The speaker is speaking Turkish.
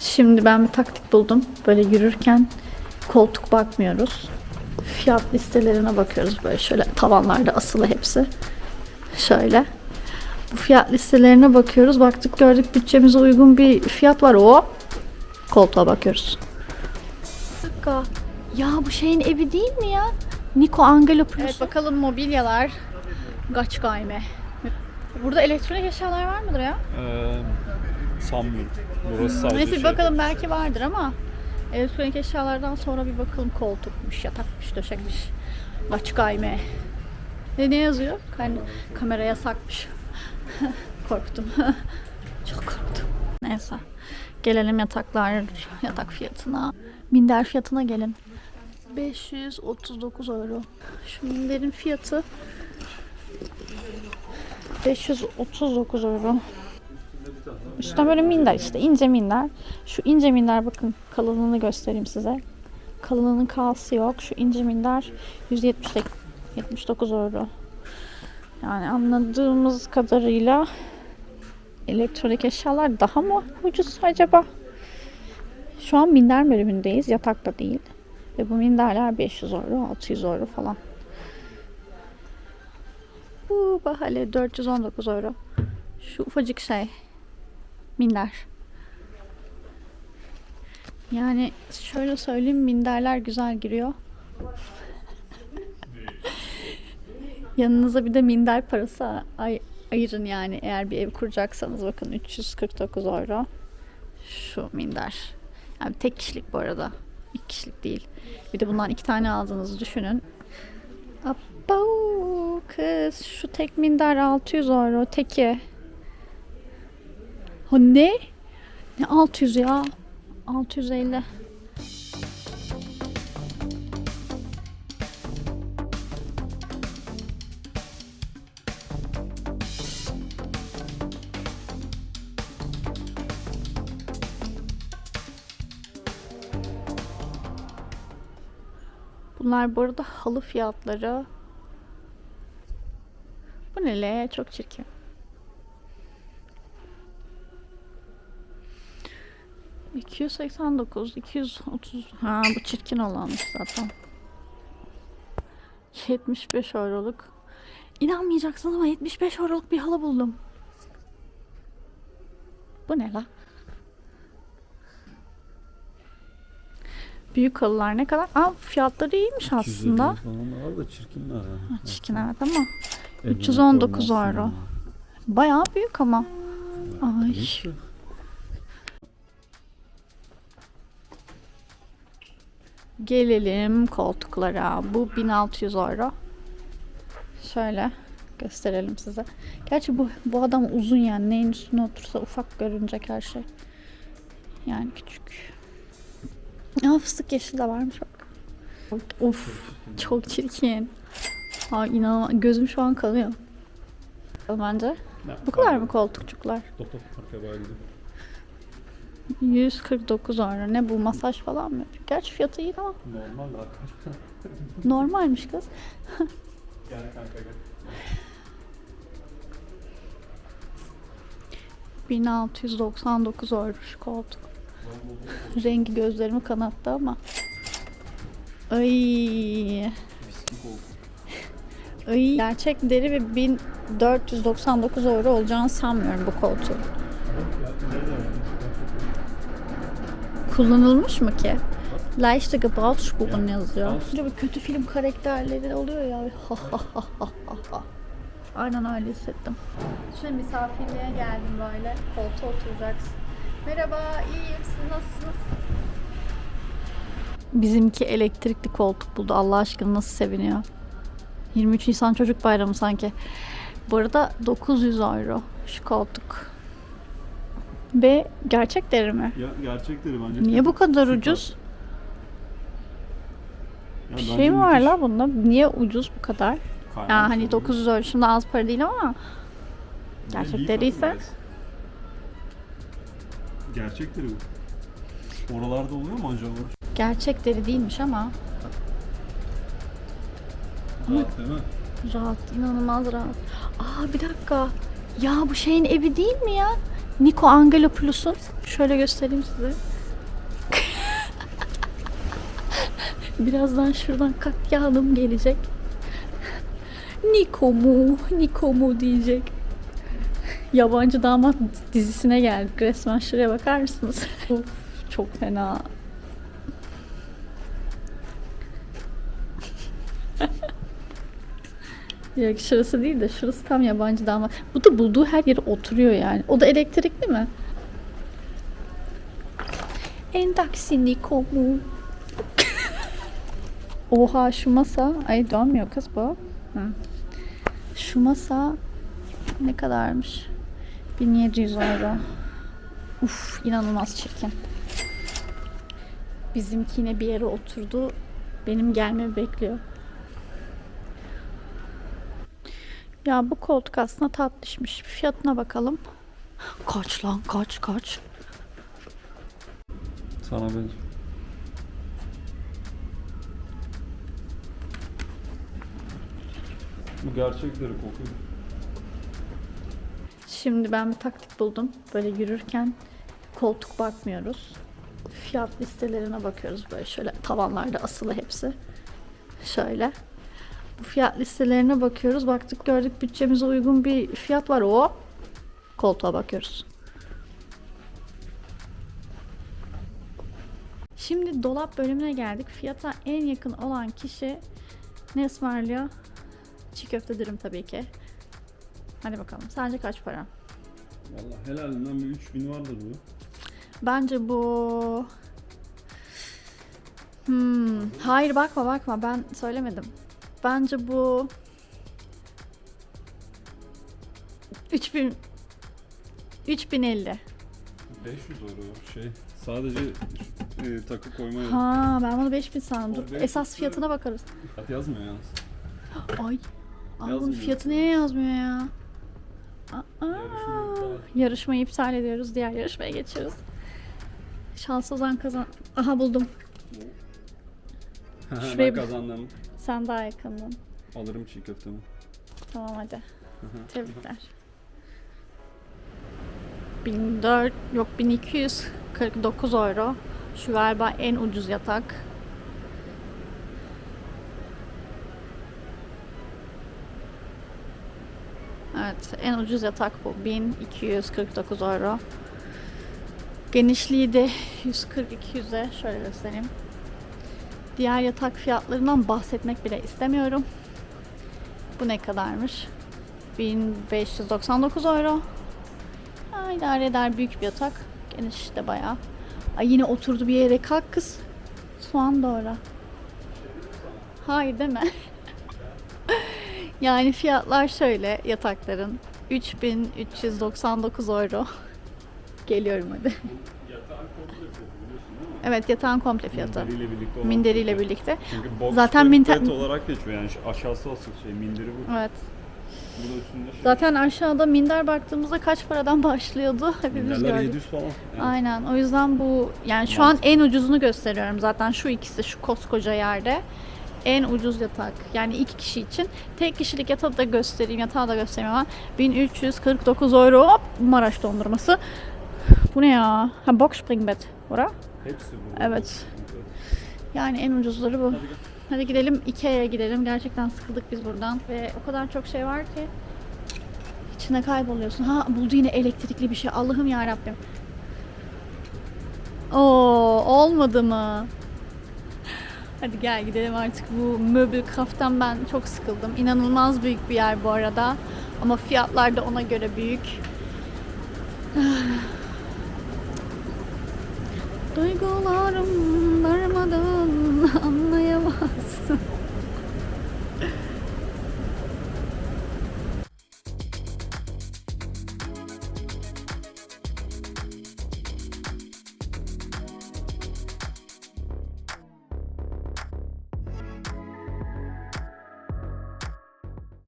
Şimdi ben bir taktik buldum. Böyle yürürken koltuk bakmıyoruz. Fiyat listelerine bakıyoruz böyle şöyle tavanlarda asılı hepsi. Şöyle. Bu fiyat listelerine bakıyoruz. Baktık gördük bütçemize uygun bir fiyat var o. Koltuğa bakıyoruz. Bir dakika. Ya bu şeyin evi değil mi ya? Nico Angelopoulos. Evet bakalım mobilyalar. Kaç gayme. Burada elektronik eşyalar var mıdır ya? Ee, sanmıyorum. Burası sadece Neyse şey. bakalım belki vardır ama elektronik eşyalardan sonra bir bakalım koltukmuş, yatakmış, döşekmiş. Kaç gayme. Ne, ne yazıyor? Kan kamera yasakmış. Korktum. Çok korktum. Neyse. Gelelim yataklar, yatak fiyatına. Minder fiyatına gelin. 539 euro. Şu minderin fiyatı 539 euro. Üstüne böyle minder işte ince minder. Şu ince minder bakın kalınlığını göstereyim size. Kalınlığının kalsı yok. Şu ince minder 170 79 euro. Yani anladığımız kadarıyla elektronik eşyalar daha mı ucuz acaba? Şu an minder bölümündeyiz. Yatak da değil. Ve bu minderler 500 euro, 600 euro falan. Bu bahane 419 euro. Şu ufacık şey. Minder. Yani şöyle söyleyeyim minderler güzel giriyor. Yanınıza bir de minder parası ay- ayırın yani eğer bir ev kuracaksanız bakın 349 euro. Şu minder. Yani tek kişilik bu arada. İki kişilik değil. Bir de bundan iki tane aldığınızı düşünün. Abo kız şu tek minder 600 euro teki. Ha ne? Ne 600 ya? 650. Bunlar bu arada halı fiyatları. Bu ne le? Çok çirkin. ...289, 230... Ha bu çirkin olanmış zaten. 75 euroluk. İnanmayacaksınız ama 75 euroluk bir halı buldum. Bu ne la? Büyük halılar ne kadar? Aa fiyatları iyiymiş aslında. Falan var da çirkinler ya. Ha, Çirkin evet ama. Eline 319 koymazsın euro. ya. Bayağı büyük ama. Ay. Gelelim koltuklara. Bu 1600 euro. Şöyle gösterelim size. Gerçi bu bu adam uzun yani neyin üstüne otursa ufak görünecek her şey. Yani küçük. Aa fıstık yeşil de varmış bak. Of çok çirkin. Aa inanılmaz. Gözüm şu an kalıyor. Bence. Bu kadar mı koltukçuklar? Gibi. 149 euro. Ne bu masaj falan mı? Gerçi fiyatı iyi ama Normal zaten. normalmiş kız. Gel kanka gel. 1699 euro şu koltuk. Rengi gözlerimi kanattı ama. Ay. Ay. Gerçek deri ve 1499 euro olacağını sanmıyorum bu koltuğun. Kullanılmış mı ki? Leichte Gebrauchsspuren yazıyor. Böyle kötü film karakterleri oluyor ya. Ha ha ha ha ha ha. Aynen öyle hissettim. Şimdi misafirliğe geldim böyle. Koltuğa oturacaksın. Merhaba, iyiyim. Siz nasılsınız? Bizimki elektrikli koltuk buldu. Allah aşkına nasıl seviniyor. 23 Nisan Çocuk Bayramı sanki. Bu arada 900 euro şu koltuk. Ve gerçek deri mi? Ya gerçekleri bence. Niye bu kadar Süper. ucuz? Ya Bir şey mi var müthiş. la bunda? Niye ucuz bu kadar? Kaynak Ya hani oluyor. 900 euro şimdi az para değil ama gerçek deri ise farkındayız. Gerçekleri bu. Oralarda oluyor mu acaba? gerçek deri değilmiş ama Rahat değil mi? rahat, inanılmaz rahat. Aa bir dakika. Ya bu şeyin evi değil mi ya? Nico Angelopoulous'un şöyle göstereyim size. Birazdan şuradan katlialım gelecek. Nico mu? Nico mu diyecek. Yabancı damat dizisine geldik. Resmen şuraya bakar mısınız? of, çok fena. Yok şurası değil de şurası tam yabancı damat. Bu da bulduğu her yere oturuyor yani. O da elektrikli mi? Endaksi Nico mu? Oha şu masa. Ay dönmüyor kız bu. Hı. Şu masa ne kadarmış? 1700 euro. Uf inanılmaz çirkin. Bizimki yine bir yere oturdu. Benim gelmemi bekliyor. Ya bu koltuk aslında tatlışmış. Fiyatına bakalım. Kaç lan kaç kaç. Sana benziyor. Bu gerçekleri kokuyor. Şimdi ben bir taktik buldum. Böyle yürürken koltuk bakmıyoruz. Fiyat listelerine bakıyoruz böyle şöyle tavanlarda asılı hepsi. Şöyle. Fiyat listelerine bakıyoruz. Baktık gördük bütçemize uygun bir fiyat var. O koltuğa bakıyoruz. Şimdi dolap bölümüne geldik. Fiyata en yakın olan kişi ne ısmarlıyor? Çiğ köfte dürüm tabii ki. Hadi bakalım. Sence kaç para? Valla helalinden bir 3000 vardır bu. Bence bu... Hmm. Hayır bakma bakma ben söylemedim. Bence bu... 3000 3050. 500 euro şey. Sadece e, takı koyma yok. Ha ben bunu 5000 sandım. Dur, O 500 Esas fiyatına bakarız. Fiyat yazmıyor yalnız. Ay. Ay bunun Yazmıyor. fiyatı niye yazmıyor ya? Aa, Yarışmayı iptal. yarışmayı iptal ediyoruz. Diğer yarışmaya geçiyoruz. Şans ozan kazan. Aha buldum. Şuraya ben bir- kazandım. Sen daha yakındın. Alırım çiğ köftemi. Tamam hadi. Tebrikler. 1400 yok 1249 euro. Şu galiba en ucuz yatak. Evet, en ucuz yatak bu. 1249 euro. Genişliği de 140-200'e. Şöyle göstereyim. Diğer yatak fiyatlarından bahsetmek bile istemiyorum. Bu ne kadarmış? 1599 euro. Ha, idare eder büyük bir yatak. Geniş de bayağı. Ay yine oturdu bir yere kalk kız. Soğan doğra. Hayır deme. yani fiyatlar şöyle yatakların. 3399 euro. Geliyorum hadi. Yatağın komple fiyatı biliyorsun değil mi? Evet yatağın komple fiyatı. Minderiyle birlikte olan Minderiyle fiyatı. birlikte. Çünkü box Zaten Zaten minter- olarak geçiyor yani şu aşağısı asıl şey minderi bu. Evet. Üstünde şey. Zaten aşağıda minder baktığımızda kaç paradan başlıyordu? Hepimiz Minderler gördük. 700 falan. Yani Aynen. O yüzden bu yani şu an en ucuzunu gösteriyorum zaten şu ikisi şu koskoca yerde. En ucuz yatak. Yani iki kişi için. Tek kişilik yatağı da göstereyim. Yatağı da göstereyim ama 1349 euro. Hop, Maraş dondurması. Bu ne ya? Ha box springbed. Ora? Hepsi bu. Evet. Yani en ucuzları bu. Hadi gidelim Ikea'ya gidelim. Gerçekten sıkıldık biz buradan. Ve o kadar çok şey var ki. içine kayboluyorsun. Ha buldu yine elektrikli bir şey. Allah'ım ya Rabbim. Oo olmadı mı? Hadi gel gidelim artık bu möbül kaftan ben çok sıkıldım. İnanılmaz büyük bir yer bu arada. Ama fiyatlar da ona göre büyük. Duygularım darmadan anlayamazsın.